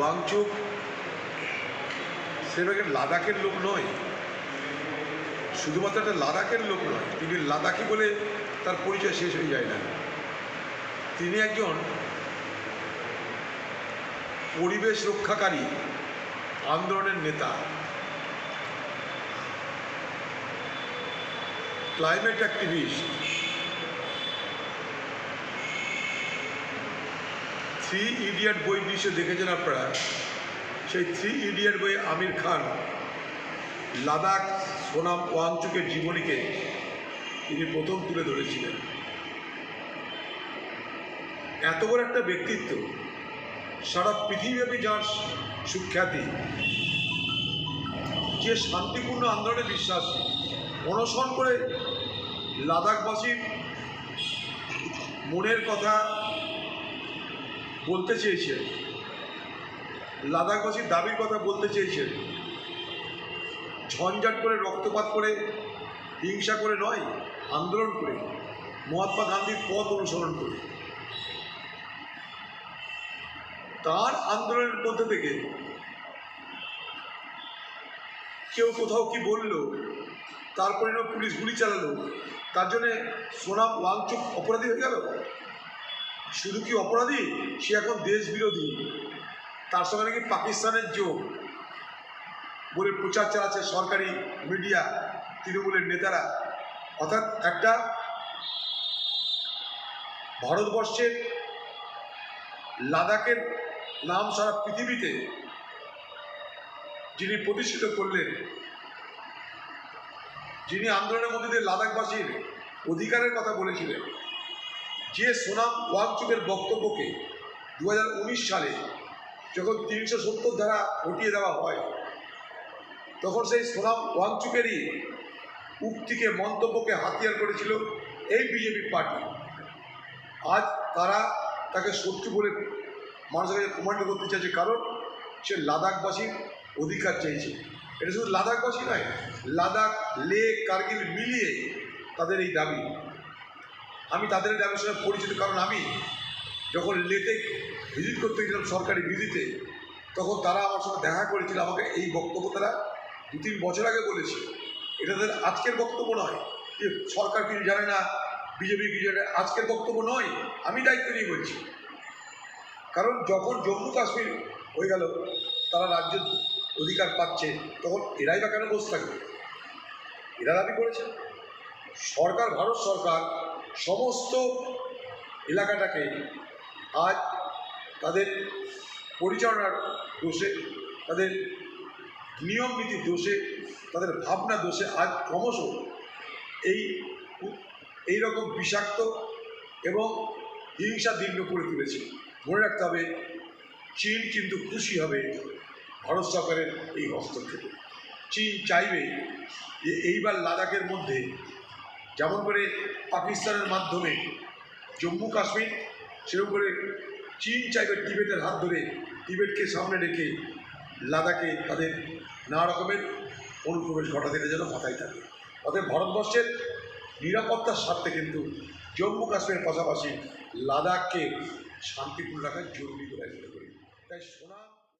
ওয়াংচুক সেভাবে লাদাখের লোক নয়। শুধুমাত্র একটা লাদাখের লোক নয়, তিনি লাদাখি বলে তার পরিচয় শেষ হয়ে যায় না। তিনি একজন পরিবেশ রক্ষাকারী আন্দোলনের নেতা। Climate activist. থ্রি ইডিয়ট বই নিশ্চয় দেখেছেন আপনারা? সেই থ্রি ইডিয়ট বইয়ে আমির খান, লাদাখ সোনাম ওয়াংচুকের জীবনীকে তিনি প্রথম তুলে ধরেছিলেন। এত বড় একটা ব্যক্তিত্ব, সারা পৃথিবীব্যাপী যার সুখ্যাতি, যে শান্তিপূর্ণ আন্দোলনে বিশ্বাস, অনশন করে লাদাখবাসীর মনের কথা বলতে চেয়েছেন লাদাখবাসীর দাবির কথা বলতে চেয়েছেন ঝঞ্ঝাট করে, রক্তপাত করে, হিংসা করে নয়, আন্দোলন করে। মহাত্মা গান্ধীর পথ অনুসরণ করে। তার আন্দোলনের মধ্যে থেকে কেউ কোথাও কি বলল, তারপরে পুলিশ গুলি চালালো, তার জন্যে সোনাম ওয়াংচুক অপরাধী হয়ে গেল? শুধু কি অপরাধী? সে এখন দেশ বিরোধী তার সঙ্গে নাকি পাকিস্তানের যোগ বলে প্রচার চালাচ্ছে সরকারি মিডিয়া, তৃণমূলের নেতারা। অর্থাৎ একটা ভারতবর্ষের লাদাখের নাম সারা পৃথিবীতে যিনি প্রতিষ্ঠিত করলেন, যিনি আন্দোলনের মধ্যে দিয়ে লাদাখবাসীর অধিকারের কথা বলেছিলেন যে সোনাম ওয়াংচুকের বক্তব্যকে দু হাজার উনিশ সালে যখন তিনশো সত্তর ধারা হটিয়ে দেওয়া হয়, তখন সেই সোনাম ওয়াংচুকেরই উক্তিকে, মন্তব্যকে হাতিয়ার করেছিল এই বিজেপি পার্টি। আজ তারা তাকে শত্রু বলে মানুষের কাছে প্রমাণিত করতে চাইছে কারণ সে লাদাখবাসীর অধিকার চাইছে। এটা শুধু লাদাখবাসী নয়, লাদাখ লে কার্গিল মিলিয়ে তাদের এই দাবি। আমি তাদের দাবির সঙ্গে পরিচিত, কারণ আমি যখন লেতে ভিজিট করতে গেছিলাম সরকারি ভিজিটে, তখন তারা আমার সঙ্গে দেখা করেছিল, আমাকে এই বক্তব্য তারা দু তিন বছর আগে বলেছে। এটা তাদের আজকের বক্তব্য নয়, যে সরকার কিছু জানে না, বিজেপি কিছু জানে আজকের বক্তব্য নয়, আমি দায়িত্ব নিয়ে বলছি। কারণ যখন জম্মু কাশ্মীর হয়ে গেল, তারা রাজ্যের অধিকার পাচ্ছে, তখন এরাই বা কেন বসে থাকবে? এরা দাবি করেছে। সরকার, ভারত সরকার সমস্ত এলাকাটাকে আজ তাদের পরিচালনার দোষে, তাদের নিয়ম নীতির দোষে, তাদের ভাবনা দোষে আজ ক্রমশ এই এই রকম বিষাক্ত এবং হিংসা দীর্ঘ করে তুলেছে। মনে রাখতে হবে, চীন কিন্তু খুশি হবে ভারত সরকারের এই হস্তক্ষেপে। চীন চাইবে যে এইবার লাদাখের মধ্যে যেমন করে পাকিস্তানের মাধ্যমে জম্মু কাশ্মীর, সেরকম করে চীন চাইবে টিবেটের হাত ধরে টিবেটকে সামনে রেখে লাদাখে তাদের নানা রকমের অনুপ্রবেশ ঘটাতে এটা যেন মাথায় থাকে। অতএব ভারতবর্ষের নিরাপত্তার স্বার্থে কিন্তু জম্মু কাশ্মীরের পাশাপাশি লাদাখকে শান্তিপূর্ণ রাখা জরুরি বলে মনে করি। তাই সোনা